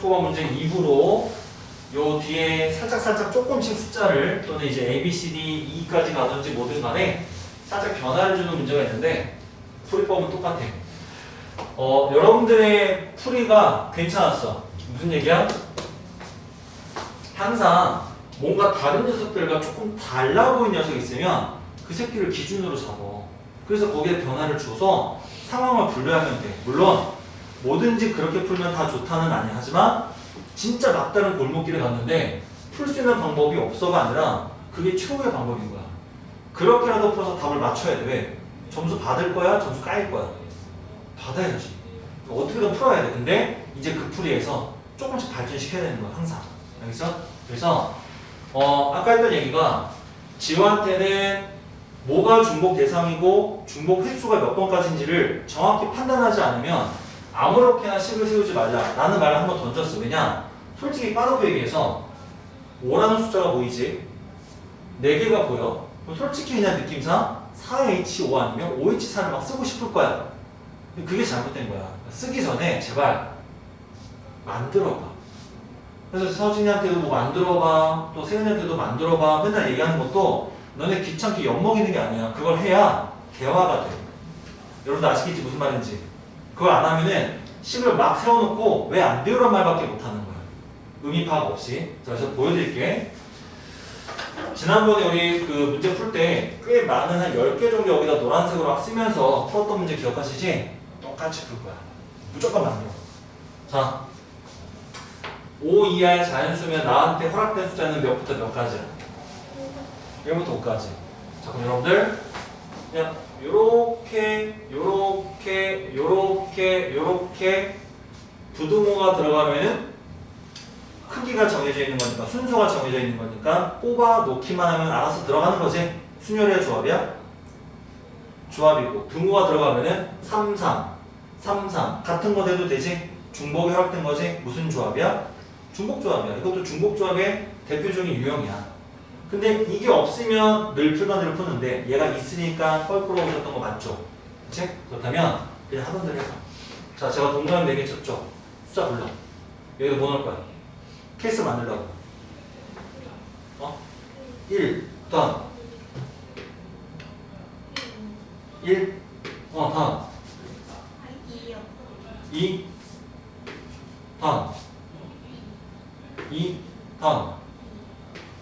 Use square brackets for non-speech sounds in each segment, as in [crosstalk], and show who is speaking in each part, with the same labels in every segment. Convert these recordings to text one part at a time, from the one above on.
Speaker 1: 159번 문제 2부로 요 뒤에 살짝살짝 조금씩 숫자를 또는 이제 A, B, C, D, E까지 가든지 뭐든 간에 살짝 변화를 주는 문제가 있는데 풀이법은 똑같아. 어, 여러분들의 풀이가 괜찮았어. 무슨 얘기야? 항상 뭔가 다른 녀석들과 조금 달라 보이는 녀석이 있으면 그 새끼를 기준으로 잡어. 그래서 거기에 변화를 줘서 상황을 분류하면 돼. 물론 뭐든지 그렇게 풀면 다 좋다는 아니 하지만 진짜 막다른 골목길에 갔는데 풀 수 있는 방법이 없어가 아니라 그게 최후의 방법인 거야. 그렇게라도 풀어서 답을 맞춰야 돼. 왜? 점수 받을 거야? 점수 까일 거야? 받아야지. 어떻게든 풀어야 돼. 근데 이제 그 풀이에서 조금씩 발전시켜야 되는 거야. 항상. 알겠어? 그래서 어, 아까 했던 얘기가 지우한테는 뭐가 중복 대상이고 중복 횟수가 몇 번까지인지를 정확히 판단하지 않으면 아무렇게나 식을 세우지 말라 라는 말을 한번 던졌어. 왜냐? 솔직히 까놓고 얘기해서 5라는 숫자가 보이지? 4개가 보여. 그럼 솔직히 그냥 느낌상 4H5 아니면 5H4를 막 쓰고 싶을 거야. 그게 잘못된 거야. 쓰기 전에 제발 만들어봐. 그래서 서진이한테도 뭐 만들어봐. 또 세은이한테도 만들어봐. 맨날 얘기하는 것도 너네 귀찮게 엿먹이는 게 아니야. 그걸 해야 대화가 돼. 여러분들 아시겠지? 무슨 말인지 그걸 안 하면은 식을 막 세워놓고 왜 안 돼요란 말밖에 못 하는 거야 의미 파악 없이 자 그래서 보여드릴게 지난번에 우리 그 문제 풀 때 꽤 많은 한 10개 정도 여기다 노란색으로 막 쓰면서 풀었던 문제 기억하시지? 똑같이 풀 거야 무조건 만들어 자 5 이하의 자연수면 나한테 허락된 숫자는 몇부터 몇까지야? 1부터 5까지. 자, 그럼 여러분들 그냥 요렇게 요렇게 요렇게 요렇게 부등호가 들어가면은 크기가 정해져 있는 거니까 순서가 정해져 있는 거니까 뽑아 놓기만 하면 알아서 들어가는 거지. 순열의 조합이야. 조합이고 등호가 들어가면은 3, 3, 3, 3 같은 거 돼도 되지. 중복이 허락된 거지. 무슨 조합이야? 중복 조합이야. 이것도 중복 조합의 대표적인 유형이야. 근데 이게 없으면 늘 풀만으로 푸는데 얘가 있으니까 뻘꾸러 오셨던 거 맞죠? 그치? 그렇다면 그냥 하던 대로 해봐. 자, 제가 동그라미 4개 쳤죠? 숫자 불러. 여기다 뭐 넣을 거야? 케이스 만들라고. 어? 1, 다음. 1, 어, 다음. 2, 다음. 2, 다음.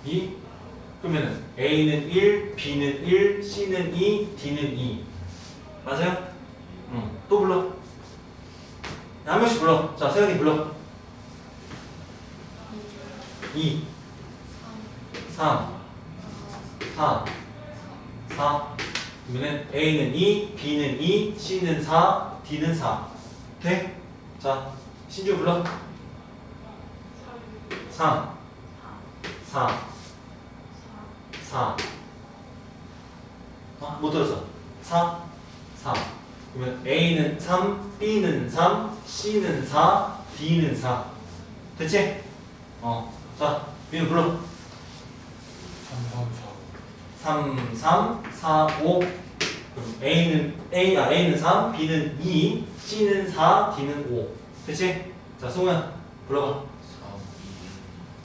Speaker 1: 2, 그러면은 A는 1, B는 1, C는 2, D는 2. 맞아요? 응. 또 불러. 한 명씩 불러. 자, 세연이 불러. 2, 3, 4, 4. 그러면은 A는 2, B는 2, C는 4, D는 4. 돼? 자, 신주 불러. 3, 4, 4. 어? 못 들었어. 4, 4. 그러면 A는 3, B는 3, C는 4, D는 4. 됐지? 어. 자, 민우 불러. 3, 3, 4, 5. 그럼 A는 A, 아, A는 3, B는 2, C는 4, D는 5. 됐지? 자, 승우야 불러봐.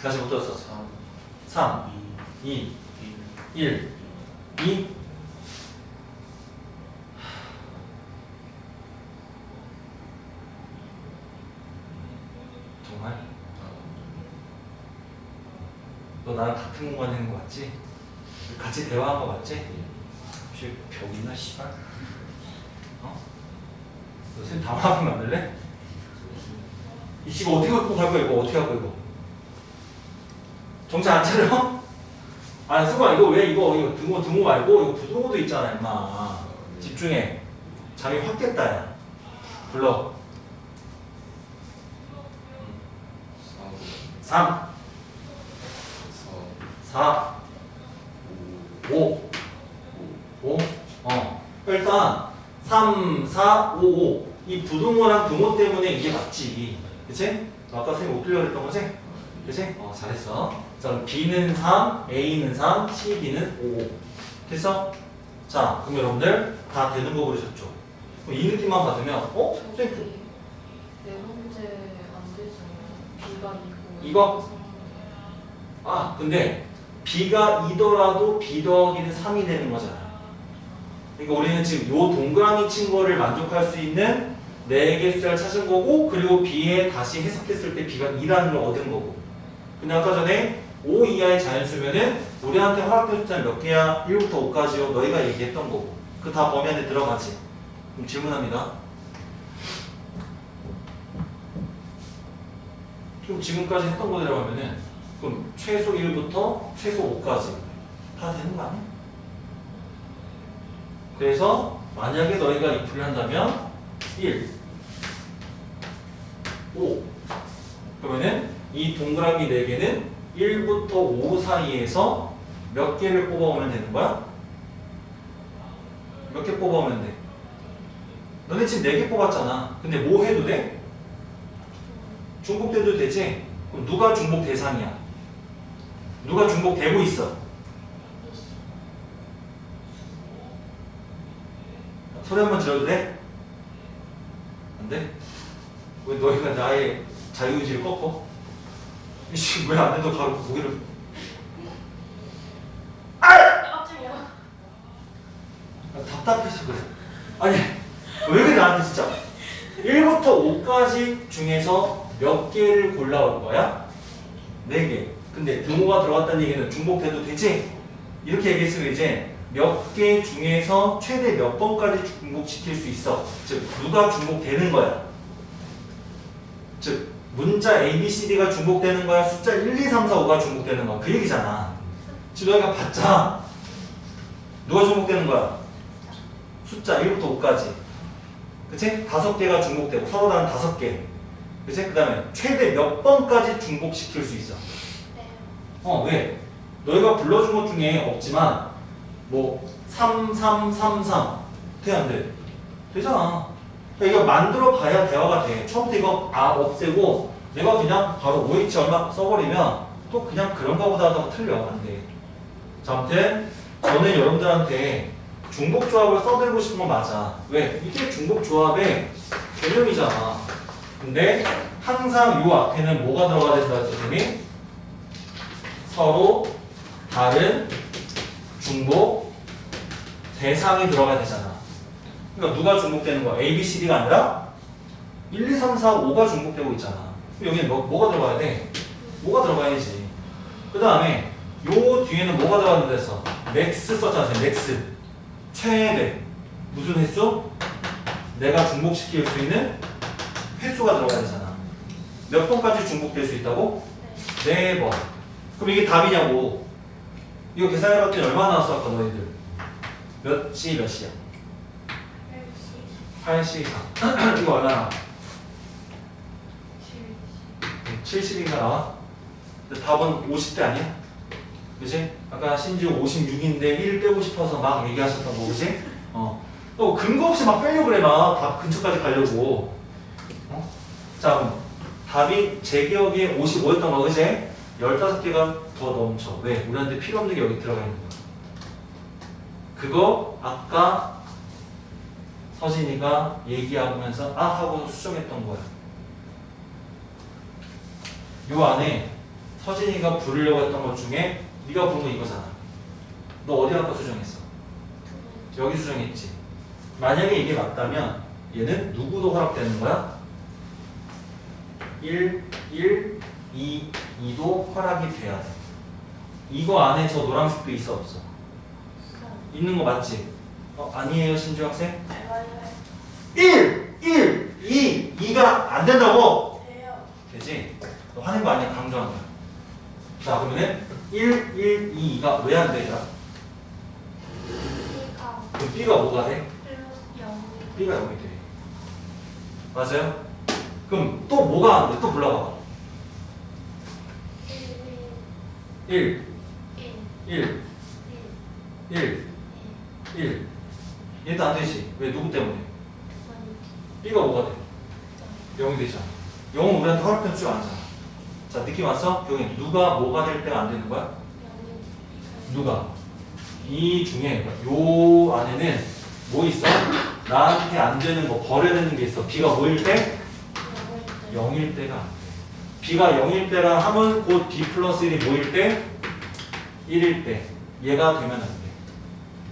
Speaker 1: 다시 못 들었어. 3, 2, 1, 2. 정말? 너 나랑 같은 공간에 있는 거 맞지? 같이 대화한 거 맞지? 혹시 벽 있나 씨발? 어? 너쌤 당황하면 안 될래? 이 씨가 어떻게 갖고 갈 거야 이거 어떻게 할 거야 이거? 정신 안 차려? 아니 승관 이거 왜 이거? 이거 등호 등호 말고 이거 부등호도 있잖아 임마. 집중해. 잠이 확 깼다 야. 불러. 3 4 5 5 어. 일단 3 4 5 5 이 부등호랑 등호 때문에 이게 맞지. 그치? 너 아까 선생님 못 들려 그랬던 거지? 그치? 어 잘했어 자 B는 3, A는 3, C, D는 5 됐어? 자 그럼 여러분들 다 되는 거 그러셨죠? 그럼 이 느낌만 받으면 어? 선생님
Speaker 2: 네 번째 안 되죠. B가 있고
Speaker 1: 이거? 아 근데 B가 2더라도 B 더하기는 3이 되는 거잖아. 그러니까 우리는 지금 요 동그라미 친 거를 만족할 수 있는 4개 숫자를 찾은 거고 그리고 B에 다시 해석했을 때 B가 2라는 걸 얻은 거고 근데 아까 전에 5 이하의 자연수면은 우리한테 허락된 숫자는 몇 개야? 1부터 5까지요. 너희가 얘기했던 거고 그 다 범위 안에 들어가지. 그럼 질문합니다. 그럼 지금까지 했던 거 들어가면은 그럼 최소 1부터 최소 5까지 다 되는 거 아니야? 그래서 만약에 너희가 이 풀을 한다면 1, 5 그러면은 이 동그라미 4개는 1부터 5 사이에서 몇 개를 뽑아오면 되는 거야? 몇 개 뽑아오면 돼? 너네 지금 4개 뽑았잖아 근데 뭐 해도 돼? 중복돼도 되지? 그럼 누가 중복 대상이야? 누가 중복되고 있어? 소리 한번 들어도 돼? 안 돼? 왜 너희가 나의 자유의지를 꺾어? 이씨 왜안 돼도 바로 고개를
Speaker 2: 깜짝이야.
Speaker 1: 아, 답답해서 그래. 아니 왜 그래 나한테 진짜? 1부터 5까지 중에서 몇 개를 골라올 거야? 4개. 근데 등호가 들어갔다는 얘기는 중복돼도 되지? 이렇게 얘기했으면 이제 몇 개 중에서 최대 몇 번까지 중복시킬 수 있어? 즉 누가 중복되는 거야? 즉 문자 A, B, C, D가 중복되는 거야 숫자 1, 2, 3, 4, 5가 중복되는 거야 그 얘기잖아 지금 너희가 봤자 누가 중복되는 거야? 숫자 1부터 5까지 그치? 다섯 개가 중복되고 서로 다른 다섯 개 그치? 그 다음에 최대 몇 번까지 중복시킬 수 있어 네어 왜? 너희가 불러준 것 중에 없지만 뭐 3, 3, 3, 3 돼? 안 돼? 되잖아 그러니까 이거 만들어 봐야 대화가 돼. 처음부터 이거 아 없애고 내가 그냥 바로 OH 얼마 써버리면 또 그냥 그런가 보다 하다가 틀려. 안 돼. 자 아무튼 저는 여러분들한테 중복 조합을 써드리고 싶은 건 맞아. 왜? 이게 중복 조합의 개념이잖아. 근데 항상 요 앞에는 뭐가 들어가야 된다 선생님이? 서로 다른 중복 대상이 들어가야 되잖아. 그러니까 누가 중복되는 거야? A, B, C, D가 아니라 1, 2, 3, 4, 5가 중복되고 있잖아. 여기는 뭐, 뭐가 들어가야 돼? 뭐가 들어가야지. 그 다음에 요 뒤에는 뭐가 들어가는데 했어? 맥스 썼잖아. 맥스. 최대. 무슨 횟수? 내가 중복시킬 수 있는 횟수가 들어가야 되잖아. 몇 번까지 중복될 수 있다고? 네 번. 그럼 이게 답이냐고. 이거 계산해봤더니 얼마 나왔어 아까 너희들? 몇 시 몇 시야? 8시 4. [clears throat] 이거 얼마 나와? 70인가 나와? 근데 답은 50대 아니야? 그지? 아까 심지어 56인데 1 빼고 싶어서 막 얘기하셨던 거 그지? 어. 또 근거 없이 막 빼려고 그래 막 답 근처까지 가려고. 어? 자 그럼 답이 제 기억에 55였던 거 그지? 15개가 더 넘쳐. 왜? 우리한테 필요 없는 게 여기 들어가 있는 거야. 그거 아까 서진이가 얘기하면서 아 하고 수정했던 거야. 요 안에 서진이가 부르려고 했던 것 중에 네가 부른 거 이거잖아. 너 어디 아까 수정했어? 여기 수정했지. 만약에 이게 맞다면 얘는 누구도 허락되는 거야? 1, 1, 2, 2도 허락이 돼야 돼. 이거 안에 저 노란색도 있어 없어? 있는 거 맞지? 어, 아니에요 신주 학생? 1, 1, 2, 2가 안 된다고? 되지? 너 화낸 거 아니야 강조한 거야. 자 그러면은 1, 1, 2가 왜 안 되더라? 그럼 B가 뭐가 돼? B가 0이 돼. 맞아요? 그럼 또 뭐가 안 돼? 또 불러봐봐. 1, 1, 1, 1. 얘도 안 되지. 왜? 누구 때문에? B가 뭐가 돼? 0이 되잖아. 0은 우리한테 허락된 수가 아니잖아. 자, 느낌 왔어? 여기 누가 뭐가 될 때가 안 되는 거야? 누가? 이 중에 요 안에는 뭐 있어? 나한테 안 되는 거 버려야 되는 게 있어. B가 뭐일 때? 0일 때가 b가 0일 때랑 하면 곧 b 플러스 1이 뭐일 때? 1일 때 얘가 되면 안 돼.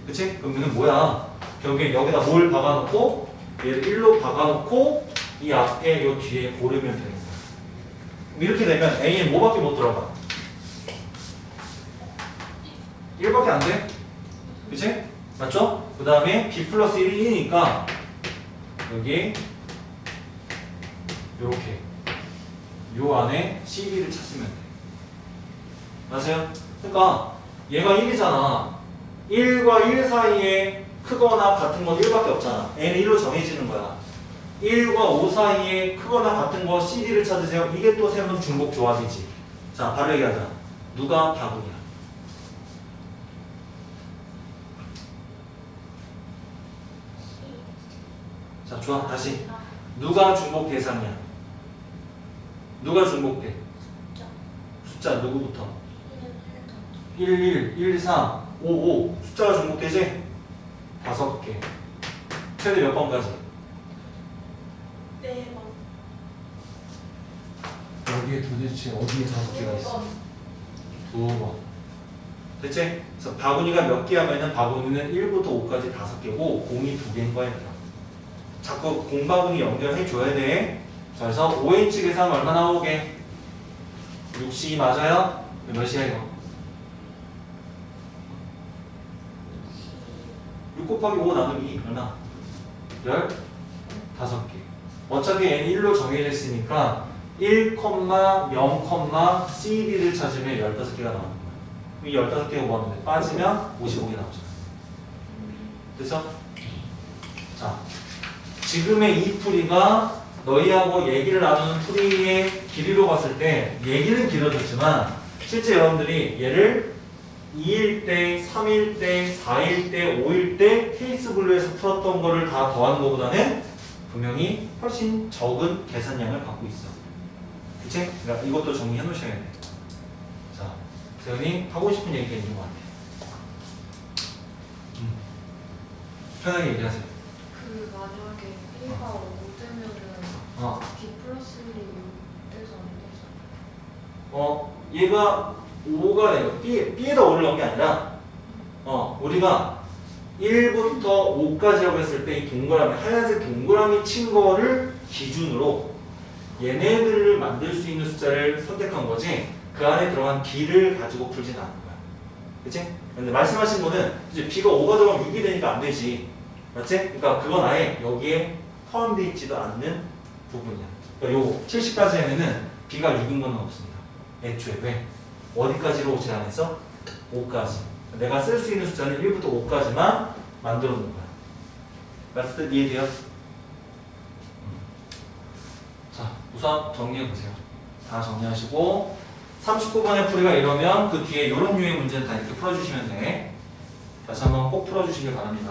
Speaker 1: 그치? 그러면 뭐야? 결국에 여기다 뭘 박아놓고 얘를 1로 박아놓고 이 앞에 요 뒤에 고르면 되는 거야. 이렇게 되면 A에 뭐밖에 못 들어가? 1밖에 안 돼? 그치? 맞죠? 그 다음에 B 플러스 1이 1이니까 여기 요렇게 요 안에 CB를 찾으면 돼 맞아요? 그러니까 얘가 1이잖아 1과 1 사이에 크거나 같은 건 1밖에 없잖아. N은 1로 정해지는 거야. 1과 5 사이에 크거나 같은 거 CD를 찾으세요. 이게 또 새로운 중복 조합이지. 자 바로 얘기하자. 누가 바구니야 자 좋아. 다시. 누가 중복 대상이야? 누가 중복돼? 숫자. 누구부터? 1, 1, 1, 3, 5, 5 숫자가 중복되지? 다섯 개 최대 몇 번까지?
Speaker 2: 네 번.
Speaker 1: 여기에 도대체 어디에 다섯 개가 있어? 두 번. 됐지? 그래서 바구니가 몇 개 하면은 바구니는 1부터 5까지 다섯 개고 공이 두 개인 거야. 얘들아. 자꾸 공바구니 연결해 줘야 돼. 자, 그래서 5인치 계산 얼마 나오게? 60이 맞아요? 몇이야 이거? 6 곱하기 5 나누기 2 얼마? 15개. 어차피 n 1로 정해져 있으니까 1, 0, CD를 찾으면 15개가 나오는 거야. 이 15개가 뭐하면 빠지면 55개 나오잖아. 그래서 자 지금의 이 풀이가 너희하고 얘기를 나누는 풀이의 길이로 봤을 때 얘기는 길어졌지만 실제 여러분들이 얘를 2일 때, 3일 때, 4일 때, 5일 때 케이스 블루에서 풀었던 거를 다 더하는 것보다는 분명히 훨씬 적은 계산량을 갖고 있어. 그치? 그러니까 이것도 정리해 놓으셔야 돼. 자, 세연이 하고 싶은 얘기가 있는 것 같아. 음. 편하게 얘기하세요.
Speaker 3: 그 만약에 1가 5 되면은
Speaker 1: 어,
Speaker 3: B 플러스 1이 6 돼서 안 되잖아.
Speaker 1: 어, 얘가 5가 되고 B, B에다 5를 넣은 게 아니라 어, 우리가 1부터 5까지라고 했을 때 이 동그라미, 하얀색 동그라미 친 거를 기준으로 얘네들을 만들 수 있는 숫자를 선택한 거지 그 안에 들어간 B를 가지고 풀진 않은 거야. 그치? 근데 말씀하신 거는 이제 B가 5가 들어가면 6이 되니까 안 되지. 맞지? 그러니까 그건 아예 여기에 포함되어 있지도 않는 부분이야. 그러니까 요 70까지 에는 B가 6인 건 없습니다. 애초에 왜? 어디까지로 제한해서? 5까지. 내가 쓸 수 있는 숫자는 1부터 5까지만 만들어 놓은 거야. 말씀 뜻 이해돼요? 음. 자, 우선 정리해 보세요. 다 정리하시고 39번의 풀이가 이러면 그 뒤에 이런 유의 문제는 다 이렇게 풀어주시면 돼. 다시 한번 꼭 풀어주시길 바랍니다.